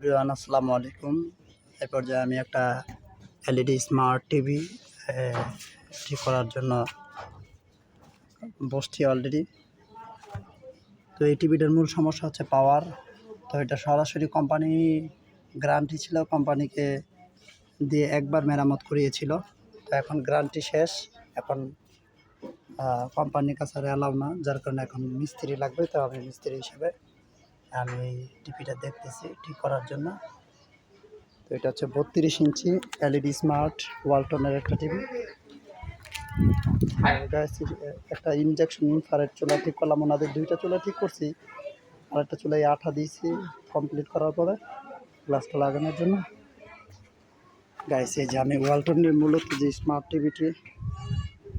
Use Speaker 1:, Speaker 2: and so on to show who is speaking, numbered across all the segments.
Speaker 1: আসসালামু আলাইকুম। এই পর্যায়ে আমি একটা এলইডি স্মার্ট টিভি ঠিক করার জন্য বসছি অলরেডি তো এই টিভিটার মূল সমস্যা হচ্ছে পাওয়ার তো এটা সরাসরি কোম্পানি গ্যারান্টি ছিল কোম্পানিকে দিয়ে একবার মেরামত করিয়েছিল। তো এখন গ্যারান্টি শেষ। এখন কোম্পানির কাছে অ্যালাউ না, যার কারণে এখন মিস্ত্রি লাগবে, তো আমি মিস্ত্রি হিসেবে আমি এই টিভিটা দেখতেছি ঠিক করার জন্য। তো এটা হচ্ছে বত্রিশ ইঞ্চি এলইডি স্মার্ট ওয়ালটনের একটা টিভি। একটা ইনজেকশন ইনফারেট চুলা ঠিক করলাম ওনাদের দুইটা চুলা ঠিক করছি। আর একটা চুলায় আঠা দিয়েছি কমপ্লিট করার পরে গ্লাসটা লাগানোর জন্য। গাইস এই যে আমি ওয়ালটনের মূলত যে স্মার্ট টিভিটি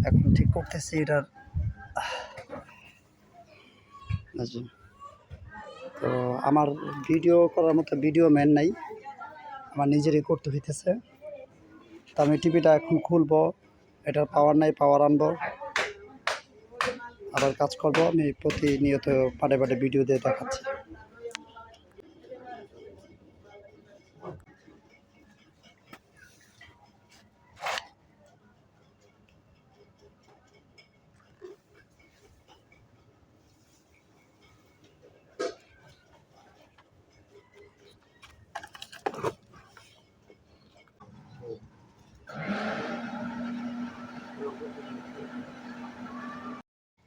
Speaker 1: এখন ঠিক করতেছি এটার আচ্ছা তো আমার ভিডিও করার মতো ভিডিও ম্যান নাই। আমার নিজেরই করতে হইতেছে। তো আমি টিভিটা এখন খুলবো, এটার পাওয়ার নাই পাওয়ার আনব। আবার কাজ করব, আমি প্রতিনিয়ত পাটে পাটে ভিডিও দিয়ে দেখাচ্ছি।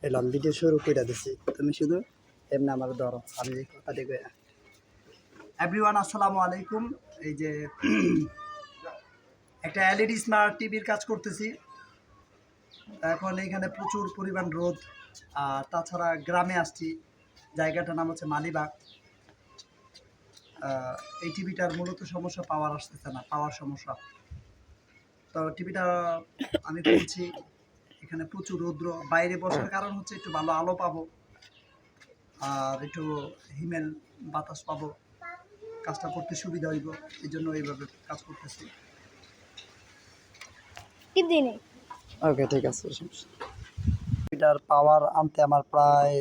Speaker 1: এলাম, ভিডিও শুরু করে দিছি। তুমি শুধু এমনি আমার ধরো, আমি কথা দেখবে এভরিওয়ান আসসালামু আলাইকুম। এই যে একটা এলইডি স্মার্ট টিভির কাজ করতেছি। এখন এইখানে প্রচুর পরিমাণ রোদ, আর তাছাড়া গ্রামে আসছি। জায়গাটার নাম হচ্ছে মালিবাগ। এই টিভিটার মূলত সমস্যা পাওয়ার আসতেছে না, পাওয়ার সমস্যা। তো টিভিটা আমি খুলছি। এখানে প্রচুর রৌদ্র। বাইরে বসার কারণ হচ্ছে একটু ভালো আলো পাবো আর একটু হিমেল বাতাস পাবো কাজটা করতে সুবিধা হইব এই জন্য এইভাবে কাজ করতেছি। ওকে ঠিক আছে টিভিটার পাওয়ার আনতে আমার প্রায়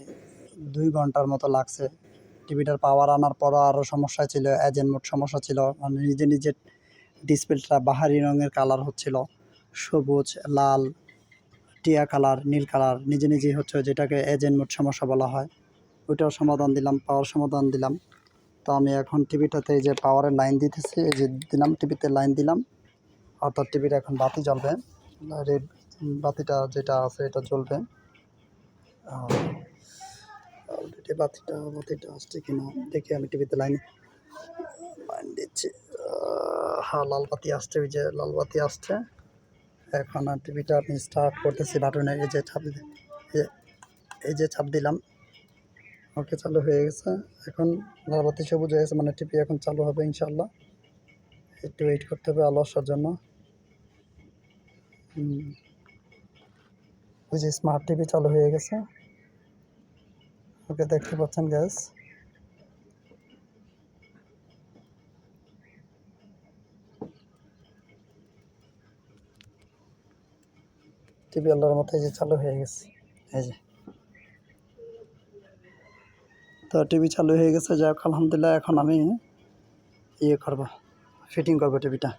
Speaker 1: দুই ঘণ্টার মতো লাগছে। টিভিটার পাওয়ার আনার পরও আরও সমস্যা ছিল এজেন্ট মোট সমস্যা ছিল মানে নিজে নিজে ডিসপ্লেটা বাহারি রঙের কালার হচ্ছিল সবুজ লাল টিয়া কালার, নীল কালার, নিজে নিজেই হচ্ছে যেটাকে এজেন্ট মোড সমস্যা বলা হয়, ওইটাও সমাধান দিলাম পাওয়ার সমাধান দিলাম। তো আমি এখন টিভিটাতে এই যে পাওয়ারের লাইন দিতেছি, এই যে দিলাম টিভিতে লাইন দিলাম, অর্থাৎ টিভিটা এখন বাতি জ্বলবে রেড বাতিটা যেটা আছে এটা জ্বলবে। অলরেডি বাতিটা বাতিটা আসছে কিনা, দেখি আমি টিভিতে লাইন লাইন দিচ্ছি। হ্যাঁ লাল বাতি আসছে, ওই যে লাল বাতি আসছে। এখন টিভিটা আমি স্টার্ট করতেছি বাটনে। এই যে দি- এই যে- চাপ দিলাম। ওকে, চালু হয়ে গেছে। এখন লাল বাতি সবুজ হয়ে গেছে মানে টিভি এখন চালু হবে ইনশাল্লাহ একটু ওয়েট করতে হবে আলো আসার জন্য ওই যে স্মার্ট টিভি চালু হয়ে গেছে। ওকে, দেখতে পাচ্ছেন গ্যাস টিভি আল্লাহর মতো যে চালু হয়ে গেছে, এই যে। তো টিভি চালু হয়ে গেছে, যাই হোক, আলহামদুলিল্লাহ, এখন আমি ইয়ে করব, ফিটিং করব টিভিটা।